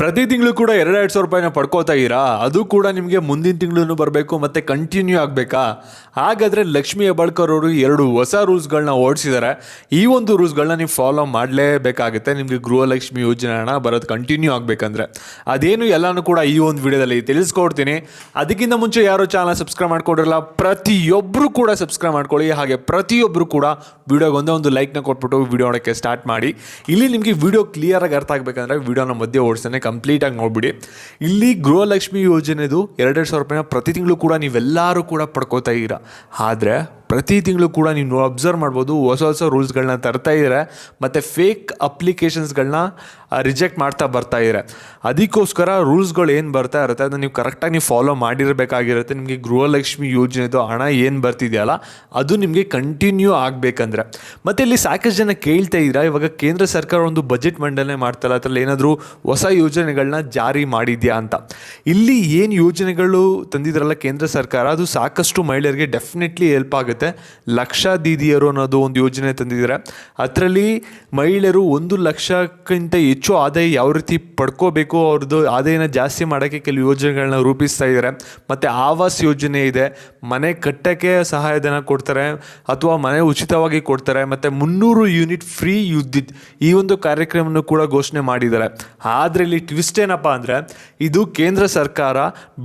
ಪ್ರತಿ ತಿಂಗಳು ಕೂಡ ಎರಡೆರಡು ಸಾವಿರ ರೂಪಾಯಿನ ಪಡ್ಕೋತಾ ಇರಾ ಅದು ಕೂಡ ನಿಮಗೆ ಮುಂದಿನ ತಿಂಗಳೂ ಬರಬೇಕು ಮತ್ತು ಕಂಟಿನ್ಯೂ ಆಗಬೇಕಾ? ಹಾಗಾದರೆ ಲಕ್ಷ್ಮಿ ಹೆಬ್ಬಾಳ್ಕರ್ ಅವರು ಎರಡು ಹೊಸ ರೂಲ್ಸ್ಗಳನ್ನ ಓಡಿಸಿದ್ದಾರೆ ಈ ಒಂದು ರೂಲ್ಸ್ಗಳನ್ನ ನೀವು ಫಾಲೋ ಮಾಡಲೇಬೇಕಾಗುತ್ತೆ. ನಿಮಗೆ ಗೃಹಲಕ್ಷ್ಮಿ ಯೋಜನೆ ಹಣ ಬರೋದು ಕಂಟಿನ್ಯೂ ಆಗಬೇಕಂದ್ರೆ. ಅದೇನು ಎಲ್ಲನೂ ಕೂಡ ಈ ಒಂದು ವಿಡಿಯೋದಲ್ಲಿ ತಿಳಿಸ್ಕೊಡ್ತೀನಿ. ಅದಕ್ಕಿಂತ ಮುಂಚೆ ಯಾರು ಚಾನಲ್ ಸಬ್ಸ್ಕ್ರೈಬ್ ಮಾಡ್ಕೊಂಡಿರಲ್ಲ ಪ್ರತಿಯೊಬ್ಬರು ಕೂಡ ಸಬ್ಸ್ಕ್ರೈಬ್ ಮಾಡ್ಕೊಳ್ಳಿ. ಹಾಗೆ ಪ್ರತಿಯೊಬ್ಬರು ಕೂಡ ವೀಡಿಯೋಗೆ ಒಂದೇ ಒಂದು ಲೈಕ್ನ ಕೊಟ್ಬಿಟ್ಟು ವಿಡಿಯೋ ನೋಡೋಕ್ಕೆ ಸ್ಟಾರ್ಟ್ ಮಾಡಿ. ಇಲ್ಲಿ ನಿಮಗೆ ವಿಡಿಯೋ ಕ್ಲಿಯರಾಗಿ ಅರ್ಥ ಆಗಬೇಕಂದ್ರೆ ವಿಡಿಯೋನ ಮಧ್ಯೆ ಓಡಿಸ್ತಾನೆ ಕಂಪ್ಲೀಟಾಗಿ ನೋಡ್ಬಿಡಿ. ಇಲ್ಲಿ ಗೃಹಲಕ್ಷ್ಮಿ ಯೋಜನೆದು ಎರಡೆರಡು ಸಾವಿರ ರೂಪಾಯಿನ ಪ್ರತಿ ತಿಂಗಳು ಕೂಡ ನೀವೆಲ್ಲರೂ ಕೂಡ ಪಡ್ಕೋತಾ ಇದ್ದೀರಾ. ಆದರೆ ಪ್ರತಿ ತಿಂಗಳು ಕೂಡ ನೀವು ಅಬ್ಸರ್ವ್ ಮಾಡ್ಬೋದು. ಹೊಸ ಹೊಸ ರೂಲ್ಸ್ಗಳನ್ನ ತರ್ತಾ ಇದ್ದಾರೆ ಮತ್ತು ಫೇಕ್ ಅಪ್ಲಿಕೇಶನ್ಸ್ಗಳನ್ನ ರಿಜೆಕ್ಟ್ ಮಾಡ್ತಾ ಬರ್ತಾ ಇದ್ದಾರೆ ಅದಕ್ಕೋಸ್ಕರ ರೂಲ್ಸ್ಗಳು ಏನು ಬರ್ತಾ ಇರುತ್ತೆ, ಅದನ್ನ ನೀವು ಕರೆಕ್ಟಾಗಿ ನೀವು ಫಾಲೋ ಮಾಡಿರಬೇಕಾಗಿರುತ್ತೆ. ನಿಮಗೆ ಗೃಹಲಕ್ಷ್ಮಿ ಯೋಜನೆದು ಹಣ ಏನು ಬರ್ತಿದೆಯಲ್ಲ, ಅದು ನಿಮಗೆ ಕಂಟಿನ್ಯೂ ಆಗಬೇಕಂದ್ರೆ. ಮತ್ತು ಇಲ್ಲಿ ಸಾಕಷ್ಟು ಜನ ಕೇಳ್ತಾ ಇದ್ದೀರಾ ಇವಾಗ ಕೇಂದ್ರ ಸರ್ಕಾರ ಒಂದು ಬಜೆಟ್ ಮಂಡನೆ ಮಾಡ್ತಲ್ಲ, ಅದರಲ್ಲಿ ಏನಾದರೂ ಹೊಸ ಯೋಜನೆಗಳನ್ನ ಜಾರಿ ಮಾಡಿದ್ಯಾ ಅಂತ. ಇಲ್ಲಿ ಏನು ಯೋಜನೆಗಳು ತಂದಿದ್ರಲ್ಲ ಕೇಂದ್ರ ಸರ್ಕಾರ, ಅದು ಸಾಕಷ್ಟು ಮಹಿಳೆಯರಿಗೆ ಡೆಫಿನೆಟ್ಲಿ ಹೆಲ್ಪ್ ಆಗುತ್ತೆ. ಲಕ್ಷ ದೀದಿಯರು ಅನ್ನೋದು ಒಂದು ಯೋಜನೆ ತಂದಿದ್ದಾರೆ. ಅದರಲ್ಲಿ ಮಹಿಳೆಯರು ಒಂದು ಲಕ್ಷಕ್ಕಿಂತ ಹೆಚ್ಚು ಆದಾಯ ಯಾವ ರೀತಿ ಪಡ್ಕೋಬೇಕು, ಅವ್ರದ್ದು ಆದಾಯನ ಜಾಸ್ತಿ ಮಾಡೋಕ್ಕೆ ಕೆಲವು ಯೋಜನೆಗಳನ್ನ ರೂಪಿಸ್ತಾ ಇದ್ದಾರೆ. ಮತ್ತು ಆವಾಸ್ ಯೋಜನೆ ಇದೆ. ಮನೆ ಕಟ್ಟಕ್ಕೆ ಸಹಾಯಧನ ಕೊಡ್ತಾರೆ ಅಥವಾ ಮನೆ ಉಚಿತವಾಗಿ ಕೊಡ್ತಾರೆ. ಮತ್ತು ಮುನ್ನೂರು ಯೂನಿಟ್ ಫ್ರೀ ವಿದ್ಯುತ್ ಈ ಒಂದು ಕಾರ್ಯಕ್ರಮವನ್ನು ಕೂಡ ಘೋಷಣೆ ಮಾಡಿದ್ದಾರೆ. ಆದರೆ ಇಲ್ಲಿ ಟ್ವಿಸ್ಟ್ ಏನಪ್ಪ ಅಂದರೆ, ಇದು ಕೇಂದ್ರ ಸರ್ಕಾರ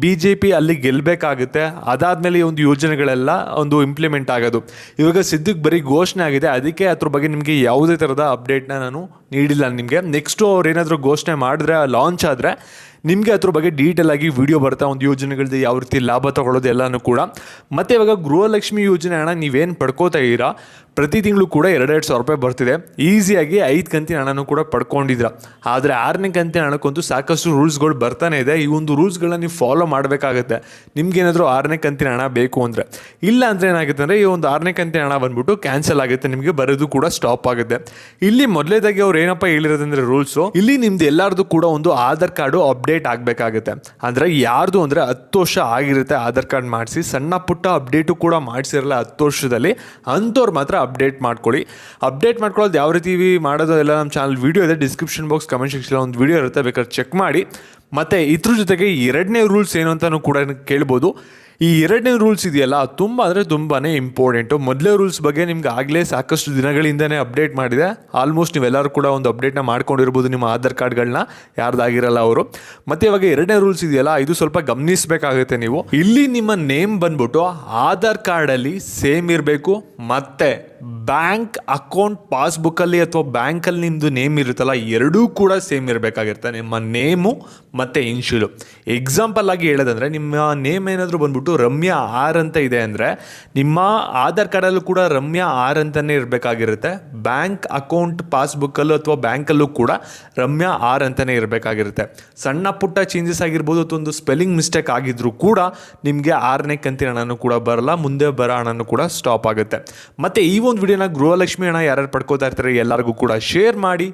ಬಿ ಜೆ ಪಿ ಅಲ್ಲಿ ಗೆಲ್ಲಬೇಕಾಗುತ್ತೆ ಅದಾದಮೇಲೆ ಈ ಒಂದು ಯೋಜನೆಗಳೆಲ್ಲ ಒಂದು ಇಂಪ್ಲಿಮೆಂಟ್ ಆಗೋದು. ಇವಾಗ ಸಿದ್ದಕ್ಕೆ ಬರೀ ಘೋಷಣೆ ಆಗಿದೆ. ಅದಕ್ಕೆ ಅದ್ರ ಬಗ್ಗೆ ನಿಮಗೆ ಯಾವುದೇ ಥರದ ಅಪ್ಡೇಟ್ನ ನಾನು ನೀಡಿಲ್ಲ ನಿಮಗೆ. ನೆಕ್ಸ್ಟು ಅವ್ರು ಏನಾದರೂ ಘೋಷಣೆ ಮಾಡಿದ್ರೆ ಲಾಂಚ್ ಆದರೆ, ನಿಮಗೆ ಅದ್ರ ಬಗ್ಗೆ ಡೀಟೇಲ್ ಆಗಿ ವಿಡಿಯೋ ಬರ್ತಾ, ಒಂದು ಯೋಜನೆಗಳಿದೆ, ಯಾವ ರೀತಿ ಲಾಭ ತಗೊಳ್ಳೋದು ಎಲ್ಲನೂ ಕೂಡ. ಮತ್ತು ಇವಾಗ ಗೃಹಲಕ್ಷ್ಮಿ ಯೋಜನೆ ಹಣ ನೀವೇನು ಪಡ್ಕೋತಾ ಇದ್ದೀರಾ? ಪ್ರತಿ ತಿಂಗಳು ಕೂಡ ಎರಡೆರಡು ಸಾವಿರ ರೂಪಾಯಿ ಬರ್ತಿದೆ. ಈಸಿಯಾಗಿ ಐದು ಕಂತಿನ ಹಣನೂ ಕೂಡ ಪಡ್ಕೊಂಡಿದ್ರ ಆದರೆ ಆರನೇ ಕಂತಿನ ಹಣಕ್ಕಂತೂ ಸಾಕಷ್ಟು ರೂಲ್ಸ್ಗಳು ಬರ್ತಾನೆ ಇದೆ. ಈ ಒಂದು ರೂಲ್ಸ್ಗಳನ್ನ ನೀವು ಫಾಲೋ ಮಾಡಬೇಕಾಗುತ್ತೆ. ನಿಮ್ಗೇನಾದರೂ ಆರನೇ ಕಂತಿನ ಹಣ ಬೇಕು ಅಂದರೆ. ಇಲ್ಲ ಅಂದರೆ ಏನಾಗುತ್ತೆ ಅಂದರೆ, ಈ ಒಂದು ಆರನೇ ಕಂತಿನ ಹಣ ಬಂದ್ಬಿಟ್ಟು ಕ್ಯಾನ್ಸಲ್ ಆಗುತ್ತೆ. ನಿಮಗೆ ಬರೋದು ಕೂಡ ಸ್ಟಾಪ್ ಆಗುತ್ತೆ. ಇಲ್ಲಿ ಮೊದಲೇದಾಗಿ ಅವ್ರು ಏನಪ್ಪ ಹೇಳಿರೋದಂದ್ರೆ ರೂಲ್ಸು? ಇಲ್ಲಿ ನಿಮ್ದು ಎಲ್ಲಾರ್ದು ಕೂಡ ಒಂದು ಆಧಾರ್ ಕಾರ್ಡು ಅಪ್ಡೇಟ್ ಆಗಬೇಕಾಗುತ್ತೆ. ಅಂದರೆ ಯಾರ್ದು ಅಂದರೆ ಹತ್ತು ವರ್ಷ ಆಗಿರುತ್ತೆ ಆಧಾರ್ ಕಾರ್ಡ್ ಮಾಡಿಸಿ, ಸಣ್ಣ ಪುಟ್ಟ ಅಪ್ಡೇಟು ಕೂಡ ಮಾಡಿಸಿರಲ್ಲ ಹತ್ತು ವರ್ಷದಲ್ಲಿ, ಅಂಥವ್ರು ಮಾತ್ರ ಅಪ್ಡೇಟ್ ಮಾಡ್ಕೊಳ್ಳಿ. ಅಪ್ಡೇಟ್ ಮಾಡ್ಕೊಳ್ಳೋದು ಯಾವ ರೀತಿ ಮಾಡೋದು ಎಲ್ಲ ನಮ್ಮ ಚಾನಲ್ ವೀಡಿಯೋ ಇದೆ, ಡಿಸ್ಕ್ರಿಪ್ಷನ್ ಬಾಕ್ಸ್ ಕಮೆಂಟ್ ಸೆಕ್ಷನ್ ಒಂದು ವೀಡಿಯೋ ಇರುತ್ತೆ, ಬೇಕಾದ್ರೆ ಚೆಕ್ ಮಾಡಿ. ಮತ್ತು ಇದ್ರ ಜೊತೆಗೆ ಎರಡನೇ ರೂಲ್ಸ್ ಏನು ಅಂತಲೂ ಕೂಡ ಕೇಳ್ಬೋದು. ಈ ಎರಡನೇ ರೂಲ್ಸ್ ಇದೆಯಲ್ಲ, ತುಂಬ ಅಂದರೆ ತುಂಬಾ ಇಂಪಾರ್ಟೆಂಟು ಮೊದಲೇ ರೂಲ್ಸ್ ಬಗ್ಗೆ ನಿಮ್ಗೆ ಆಗಲೇ ಸಾಕಷ್ಟು ದಿನಗಳಿಂದನೇ ಅಪ್ಡೇಟ್ ಮಾಡಿದೆ. ಆಲ್ಮೋಸ್ಟ್ ನೀವೆಲ್ಲರೂ ಕೂಡ ಒಂದು ಅಪ್ಡೇಟ್ನ ಮಾಡ್ಕೊಂಡಿರ್ಬೋದು ನಿಮ್ಮ ಆಧಾರ್ ಕಾರ್ಡ್ಗಳನ್ನ ಯಾರ್ದಾಗಿರಲ್ಲ ಅವರು. ಮತ್ತು ಇವಾಗ ಎರಡನೇ ರೂಲ್ಸ್ ಇದೆಯಲ್ಲ, ಇದು ಸ್ವಲ್ಪ ಗಮನಿಸಬೇಕಾಗುತ್ತೆ ನೀವು. ಇಲ್ಲಿ ನಿಮ್ಮ ನೇಮ್ ಬಂದ್ಬಿಟ್ಟು ಆಧಾರ್ ಕಾರ್ಡಲ್ಲಿ ಸೇಮ್ ಇರಬೇಕು, ಮತ್ತು ಬ್ಯಾಂಕ್ ಅಕೌಂಟ್ ಪಾಸ್ಬುಕ್ಕಲ್ಲಿ ಅಥವಾ ಬ್ಯಾಂಕಲ್ಲಿ ನಿಮ್ಮದು ನೇಮ್ ಇರುತ್ತಲ್ಲ, ಎರಡೂ ಕೂಡ ಸೇಮ್ ಇರಬೇಕಾಗಿರುತ್ತೆ. ನಿಮ್ಮ ನೇಮು ಮತ್ತು ಇನ್ಶುಲು. ಎಕ್ಸಾಂಪಲ್ ಆಗಿ ಹೇಳೋದಂದರೆ, ನಿಮ್ಮ ನೇಮ್ ಏನಾದರೂ ಬಂದ್ಬಿಟ್ಟು ರಮ್ಯಾ ಆರ್ ಅಂತ ಇದೆ ಅಂದರೆ, ನಿಮ್ಮ ಆಧಾರ್ ಕಾರ್ಡಲ್ಲೂ ಕೂಡ ರಮ್ಯಾ ಆರ್ ಅಂತಲೇ ಇರಬೇಕಾಗಿರುತ್ತೆ. ಬ್ಯಾಂಕ್ ಅಕೌಂಟ್ ಪಾಸ್ಬುಕ್ಕಲ್ಲೂ ಅಥವಾ ಬ್ಯಾಂಕಲ್ಲೂ ಕೂಡ ರಮ್ಯಾ ಆರ್ ಅಂತಲೇ ಇರಬೇಕಾಗಿರುತ್ತೆ. ಸಣ್ಣ ಪುಟ್ಟ ಚೇಂಜಸ್ ಆಗಿರ್ಬೋದು, ಅಥವಾ ಒಂದು ಸ್ಪೆಲ್ಲಿಂಗ್ ಮಿಸ್ಟೇಕ್ ಆಗಿದ್ರೂ ಕೂಡ ನಿಮಗೆ ಆರನೇ ಕಂತಿನ ಹಣನೂ ಕೂಡ ಬರಲ್ಲ, ಮುಂದೆ ಬರೋ ಹಣನೂ ಕೂಡ ಸ್ಟಾಪ್ ಆಗುತ್ತೆ. ಮತ್ತು ಈ ಒಂದು ವಿಡಿಯೋನ ಗೃಹಲಕ್ಷ್ಮಿ ಹಣ ಯಾರ್ಯಾರು ಪಡ್ಕೋತಾ ಇರ್ತಾರೆ ಎಲ್ಲರಿಗೂ ಕೂಡ ಶೇರ್ ಮಾಡಿ.